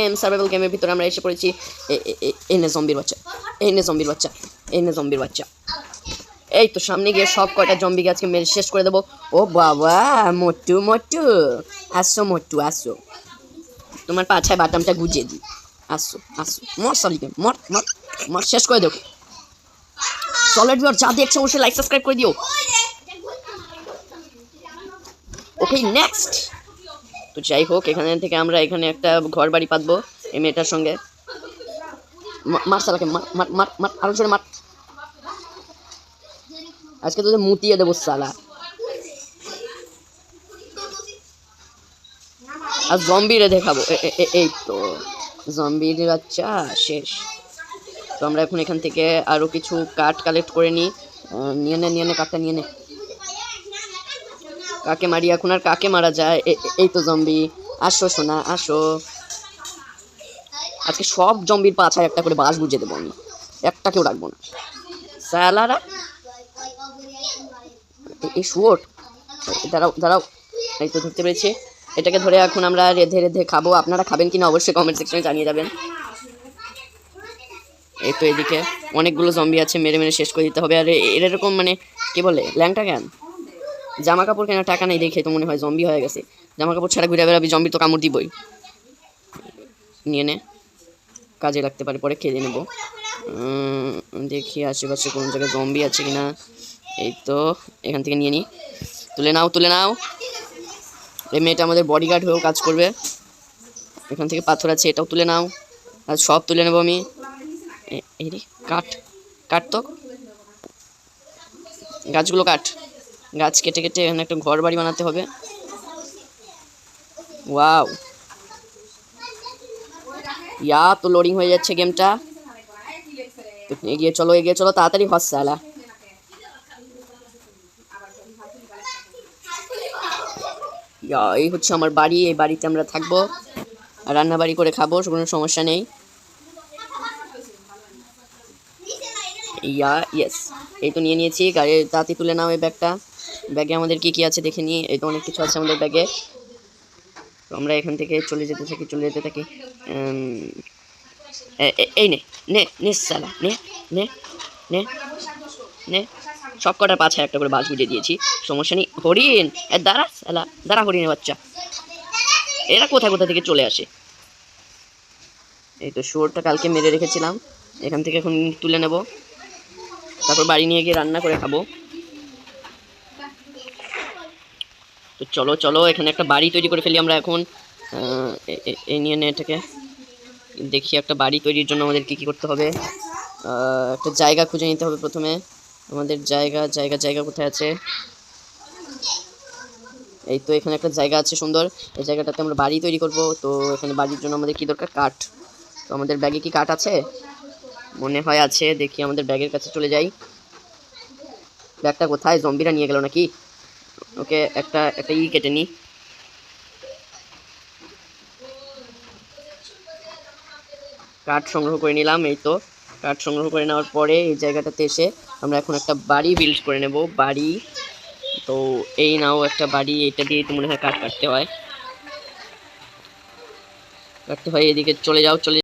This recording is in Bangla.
গেম সার্ভাইভাল গেমের ভিতরে আমরা এসে পড়েছি এনে জম্বির বাচ্চা এনে জম্বির বাচ্চা এনে জম্বির বাচ্চা এই তো সামনে গিয়ে সব কয়টা জম্বিকে আজকে মেরে শেষ করে দেবো ও বাবা মোটু মোটু আসো মোটু আসো তোমার পাছায় বাটামটা গুজিয়ে দিই আসো আসো মর সালিকে মর মর মর শেষ করে দেবো চলো ভিউয়ার যা দেখছ অবশ্যই লাইক সাবস্ক্রাইব করে দিও ওকে নেক্সট যাই হোক, এখানে থেকে আমরা এখানে একটা ঘর বাড়ি পাতবো এই মেয়েটার সঙ্গে। আরও আজকে তোদের মুতিয়ে দেবো সালা আর জম্বিরে দেখাবো। এই তো জম্বির বাচ্চা, শেষ। তো আমরা এখন এখান থেকে আরও কিছু কাঠ কালেক্ট করে নিই। নিয়ে নে নিয়ে নে কাঠটা নিয়ে নে। কাকে মারি এখন আর কাকে মারা যায়? এই তো জম্বি আসো, সোনা, আসো। আজকে সব জম্বির পাছায় একটা করে বাঁশ বুঝে দেবো আমি। একটা কেউ রাখব না। স্যালারা? এই শুয়োর। দাঁড়াও দাঁড়াও। এই তো ধরতে পেরেছি। এটাকে ধরে এখন আমরা রেধে রেধে খাব। আপনারা খাবেন কিনা অবশ্যই কমেন্ট সেকশনে জানিয়ে যাবেন এই তো এদিকে অনেকগুলো জম্বি আছে, মেরে মেরে শেষ করে দিতে হবে। আর এর এরকম মানে কি বলে, ল্যাংটা জ্ঞান জামা কাপড় কেনার টাকা নেই দেখে তো মনে হয় জম্বি হয়ে গেছে। জামা কাপড় ছাড়া ঘুরে বেড়াবি জম্বি তো কামড় দিবই। নিয়ে নে। কাজে লাগতে পারে, পরে খেয়ে নেব। দেখি আশেপাশে কোন জায়গায় জম্বি আছে কিনা। এই তো, এখান থেকে নিয়ে নিই তুলে নাও তুলে নাও। এই মেয়েটা আমাদের বডিগার্ড হয়েও কাজ করবে। এখান থেকে পাথর আছে, এটাও তুলে নাও। আর সব তুলে নেব আমি। এই কাঠ কাঠ তো। গাছগুলো কাঠ গাছ কেটে কেটে এখানে একটা ঘর বাড়ি বানাতে হবে। ওয়াও। ইয়া, তো লোডিং হয়ে যাচ্ছে গেমটা। এগিয়ে চলো এগিয়ে চলো, তাড়াতাড়ি হস সালা এই হচ্ছে আমার বাড়ি, এই বাড়িতে আমরা থাকব। রান্না বাড়ি করে খাব, কোনো সমস্যা নেই। ইয়া ইয়েস এই তো নিয়ে নিয়েছি গাড়ি তাড়াতাড়ি তুলে নাও এই ব্যাগটা। ব্যাগে আমাদের কি কি আছে দেখে নিই এই তো অনেক কিছু আছে আমাদের ব্যাগে। তো আমরা এখান থেকে চলে যেতে থাকি, চলে যেতে থাকি। এই নে নে নে সালা নে নে নে নে। সব কটার পাছায় একটা করে বাস বুঝিয়ে দিয়েছি, সমস্যা নেই। হরিণ দাঁড়া সালা দাঁড়া হরিণের বাচ্চা। এরা কোথায় কোথা থেকে চলে আসে? এই তো শুয়োরটা কালকে মেরে রেখেছিলাম। এখান থেকে এখন তুলে নেব। তারপর বাড়ি নিয়ে গিয়ে রান্না করে খাব। তো চলো চলো, এখানে একটা বাড়ি তৈরি করে ফেলি আমরা এখন। এই নিয়ে নে এটাকে। দেখি একটা বাড়ি তৈরির জন্য আমাদের কি কি করতে হবে। একটা জায়গা খুঁজে নিতে হবে প্রথমে। আমাদের জায়গা জায়গা জায়গা কোথায় আছে? এই তো এখানে একটা জায়গা আছে সুন্দর। এই জায়গাটাতে আমরা বাড়ি তৈরি করব। তো এখানে বাড়ির জন্য আমাদের কি দরকার? কাঠ। তো আমাদের ব্যাগে কি কাঠ আছে? মনে হয় আছে। দেখি আমাদের ব্যাগের কাছে চলে যাই। ব্যাগটা কোথায়? জম্বিরা নিয়ে গেল নাকি? ওকে, একটা একটা ই কেটে নিই কাঠ সংগ্রহ করে নিলাম, এই তো। কাঠ সংগ্রহ করে নেওয়ার পরে এই জায়গাটাতে এসে আমরা এখন একটা বাড়ি বিল্ড করে নেব। বাড়ি, তো এই নাও একটা বাড়ি, এটা দিয়ে তো মনে হয় কাঠ কাটতে হয়। কাটতে হয়, এদিকে চলে যাও, চলে